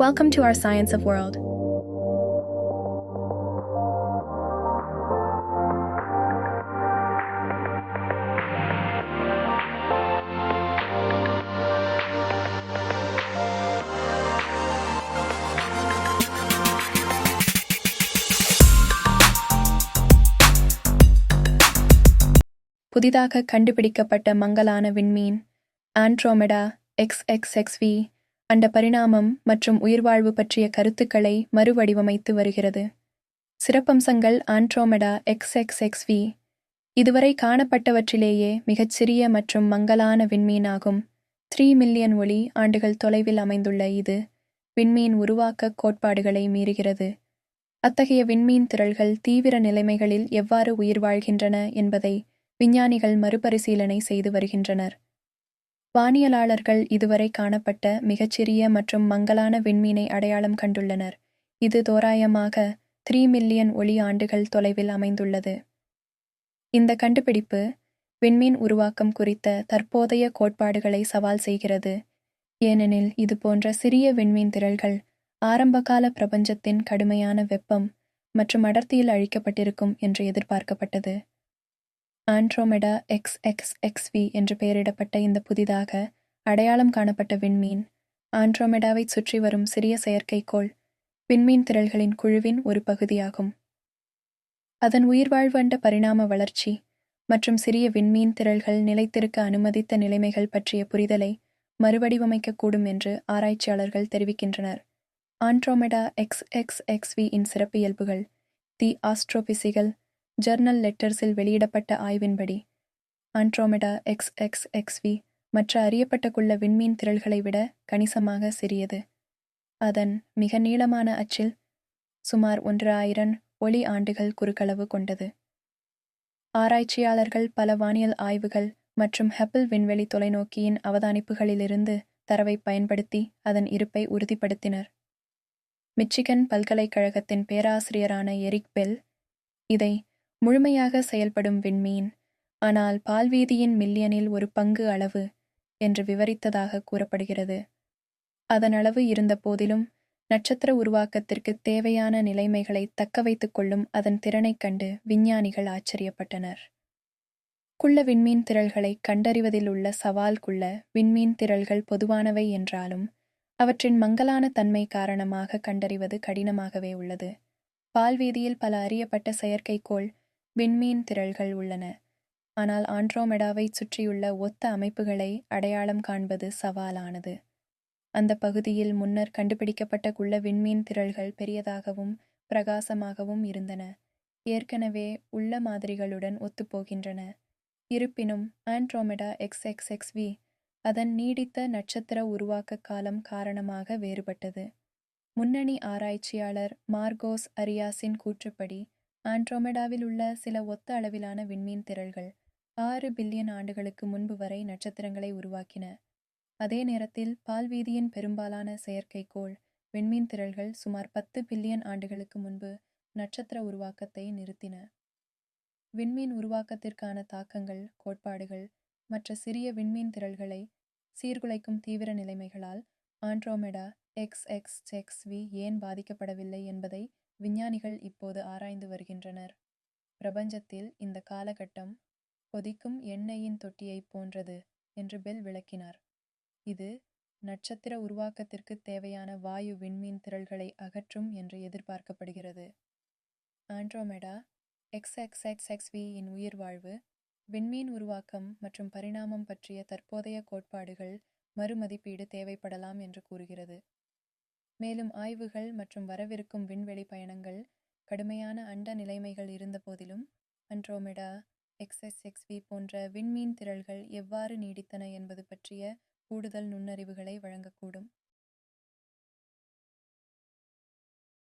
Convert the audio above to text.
Welcome to our Science of World. புதிதாக கண்டுபிடிக்கப்பட்ட மங்கலான விண்மீன் ஆண்ட்ரோமெடா எக்ஸ் எக்ஸ் எக்ஸ்வி அந்த பரிணாமம் மற்றும் உயிர்வாழ்வு பற்றிய கருத்துக்களை மறுவடிவமைத்து வருகிறது. சிறப்பம்சங்கள் ஆண்ட்ரோமெடா எக்ஸ் எக்ஸ் எக்ஸ்வி இதுவரை காணப்பட்டவற்றிலேயே மிகச்சிறிய மற்றும் மங்கலான விண்மீனாகும். த்ரீ மில்லியன் ஒளி ஆண்டுகள் தொலைவில் அமைந்துள்ள இது விண்மீன் உருவாக்க கோட்பாடுகளை மீறுகிறது. அத்தகைய விண்மீன் திரள்கள் தீவிர நிலைமைகளில் எவ்வாறு உயிர் வாழ்கின்றன என்பதை விஞ்ஞானிகள் மறுபரிசீலனை செய்து வருகின்றனர். வானியலாளர்கள் இதுவரை காணப்பட்ட மிகச்சிறிய மற்றும் மங்கலான விண்மீனை அடையாளம் கண்டுள்ளனர். இது தோராயமாக த்ரீ மில்லியன் ஒளி ஆண்டுகள் தொலைவில் அமைந்துள்ளது. இந்த கண்டுபிடிப்பு விண்மீன் உருவாக்கம் குறித்த தற்போதைய கோட்பாடுகளை சவால் செய்கிறது. ஏனெனில் இது போன்ற சிறிய விண்மீன் திரள்கள் ஆரம்பகால பிரபஞ்சத்தின் கடுமையான வெப்பம் மற்றும் அடர்த்தியில் அழிக்கப்பட்டிருக்கும் என்று எதிர்பார்க்கப்பட்டது. ஆண்ட்ரோமெடா எக்ஸ் எக்ஸ் எக்ஸ்வி என்று பெயரிடப்பட்ட இந்த புதிதாக அடையாளம் காணப்பட்ட விண்மீன். ஆண்ட்ரோமெடாவைச் சுற்றி வரும் சிறிய செயற்கைக்கோள் விண்மீன் திரள்களின் குழுவின் ஒரு பகுதியாகும். அதன் உயிர்வாழ்வண்ட பரிணாம வளர்ச்சி மற்றும் சிறிய விண்மீன் திரள்கள் நிலைத்திருக்க அனுமதித்த நிலைமைகள் பற்றிய புரிதலை மறுவடிவமைக்கக்கூடும் என்று ஆராய்ச்சியாளர்கள் தெரிவிக்கின்றனர். ஆண்ட்ரோமெடா எக்ஸ் எக்ஸ் எக்ஸ்வி இன் சிறப்பியல்புகள் தி ஆஸ்ட்ரோபிசிகல் ஜர்னல் லெட்டர்ஸில் வெளியிடப்பட்ட ஆய்வின்படி ஆண்ட்ரோமெடா எக்ஸ் எக்ஸ் எக்ஸ்வி மற்ற அறியப்பட்ட குள்ள விண்மீன் திரள்களை விட கணிசமாக சிறியது. அதன் மிக நீளமான அச்சில் சுமார் ஒன்று ஆயிரம் ஒளி ஆண்டுகள் குறுக்களவு கொண்டது. ஆராய்ச்சியாளர்கள் பல வானியல் ஆய்வுகள் மற்றும் ஹெப்பிள் விண்வெளி தொலைநோக்கியின் அவதானிப்புகளிலிருந்து தரவை பயன்படுத்தி அதன் இருப்பை உறுதிப்படுத்தினர். மிச்சிகன் பல்கலைக்கழகத்தின் பேராசிரியரான எரிக் பெல் இதை முழுமையாக செயல்படும் விண்மீன். ஆனால் பால்வீதியின் மில்லியனில் ஒரு பங்கு அளவு என்று விவரித்ததாக கூறப்படுகிறது. அதன் அளவு இருந்த போதிலும் நட்சத்திர உருவாக்கத்திற்கு தேவையான நிலைமைகளை தக்க வைத்துக் கொள்ளும் அதன் திறனைக் கண்டு விஞ்ஞானிகள் ஆச்சரியப்பட்டனர். குள்ள விண்மீன் திரள்களை கண்டறிவதில் உள்ள சவால் குள்ள விண்மீன் திரள்கள் பொதுவானவை என்றாலும் அவற்றின் மங்கலான தன்மை காரணமாக கண்டறிவது கடினமாகவே உள்ளது. பால்வீதியில் பல அறியப்பட்ட செயற்கைக்கோள் விண்மீன் திரள்கள் உள்ளன. ஆனால் ஆண்ட்ரோமெடாவை சுற்றியுள்ள ஒத்த அமைப்புகளை அடையாளம் காண்பது சவாலானது. அந்த பகுதியில் முன்னர் கண்டுபிடிக்கப்பட்ட குள்ள விண்மீன் திரள்கள் பெரியதாகவும் பிரகாசமாகவும் இருந்தன. ஏற்கனவே உள்ள மாதிரிகளுடன் ஒத்துப்போகின்றன. இருப்பினும் Andromeda X X X V அதன் நீடித்த நட்சத்திர உருவாக்க காலம் காரணமாக வேறுபட்டது. முன்னணி ஆராய்ச்சியாளர் மார்கோஸ் அரியாஸின் கூற்றுப்படி ஆண்ட்ரோமெடாவில் உள்ள சில ஒத்த அளவிலான விண்மீன் திரள்கள் ஆறு பில்லியன் ஆண்டுகளுக்கு முன்பு வரை நட்சத்திரங்களை உருவாக்கின. அதே நேரத்தில் பால்வீதியின் பெரும்பாலான செயற்கைக்கோள் விண்மீன் திரள்கள் சுமார் பத்து பில்லியன் ஆண்டுகளுக்கு முன்பு நட்சத்திர உருவாக்கத்தை நிறுத்தின. விண்மீன் உருவாக்கத்திற்கான தாக்கங்கள் கோட்பாடுகள் மற்ற சிறிய விண்மீன் திரள்களை சீர்குலைக்கும் தீவிர நிலைமைகளால் Andromeda X X X V ஏன் பாதிக்கப்படவில்லை என்பதை விஞ்ஞானிகள் இப்போது ஆராய்ந்து வருகின்றனர். பிரபஞ்சத்தில் இந்த காலகட்டம் கொதிக்கும் எண்ணெயின் தொட்டியைப் போன்றது என்று பெல் விளக்கினார். இது நட்சத்திர உருவாக்கத்திற்கு தேவையான வாயு விண்மீன் திரள்களை அகற்றும் என்று எதிர்பார்க்கப்படுகிறது. Andromeda X X X X V இன் உயிர்வாழ்வு விண்மீன் உருவாக்கம் மற்றும் பரிணாமம் பற்றிய தற்போதைய கோட்பாடுகள் மறுமதிப்பீடு தேவைப்படலாம் என்று கூறுகிறது. மேலும் ஆய்வுகள் மற்றும் வரவிருக்கும் விண்வெளி பயணங்கள் கடுமையான அண்ட நிலைமைகள் இருந்தபோதிலும் அண்ட்ரோமெடா எக்ஸ்எஸ்எக்ஸ்வி போன்ற விண்மீன் திரள்கள் எவ்வாறு நீடித்தன என்பது பற்றிய கூடுதல் நுண்ணறிவுகளை வழங்கக்கூடும்.